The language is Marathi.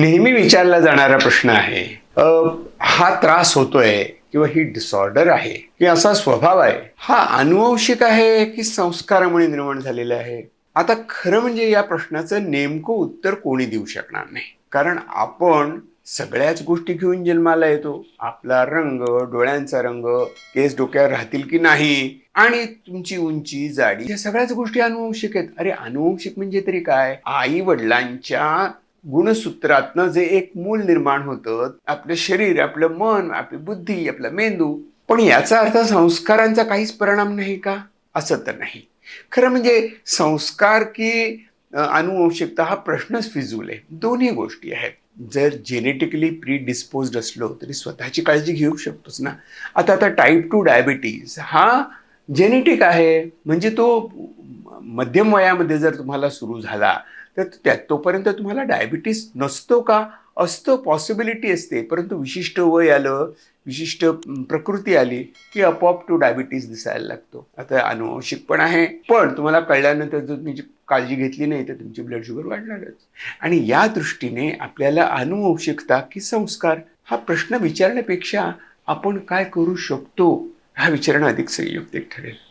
नेहमी विचारला जाणारा प्रश्न आहे हा त्रास होतोय किंवा ही डिसऑर्डर आहे की असा स्वभाव आहे हा अनुवंशिक आहे की संस्कारामुळे निर्माण झालेला आहे? आता खरं म्हणजे या प्रश्नाचं नेमकं उत्तर कोणी देऊ शकणार नाही. कारण आपण सगळ्याच गोष्टी घेऊन जन्माला येतो. आपला रंग डोळ्यांचा रंग केस डोक्यावर राहतील की नाही आणि तुमची उंची जाडी या सगळ्याच गोष्टी अनुवंशिक आहेत. अरे अनुवंशिक म्हणजे तरी काय? आई वडिलांच्या गुणसूत्रातनं जे एक मूल निर्माण होतं आपलं शरीर आपलं मन आपली बुद्धी आपला मेंदू. पण याचा अर्थ संस्कारांचा काहीच परिणाम नाही का? असं तर नाही. खरं म्हणजे संस्कार की अनुवंशिकता हा प्रश्नच फिजूल आहे. दोन्ही गोष्टी आहेत. जर जेनेटिकली प्री डिस्पोज असलो तरी स्वतःची काळजी घेऊ शकतोच ना? आता आता टाईप टू डायबिटीज हा जेनेटिक आहे. म्हणजे तो मध्यम वयामध्ये जर तुम्हाला सुरू झाला तर त्या तोपर्यंत तुम्हाला डायबिटीस नसतो का? असतो पॉसिबिलिटी असते. परंतु विशिष्ट वय आलं विशिष्ट प्रकृती आली की आपोआप तो डायबिटीस दिसायला लागतो. आता अनुवंशिक पण आहे. पण तुम्हाला कळल्यानंतर जर तुम्ही काळजी घेतली नाही तर तुमची ब्लड शुगर वाढणारच. आणि या दृष्टीने आपल्याला अनुवंशिकता की संस्कार हा प्रश्न विचारण्यापेक्षा आपण काय करू शकतो हा विचारणं अधिक संयुक्तिक ठरेल.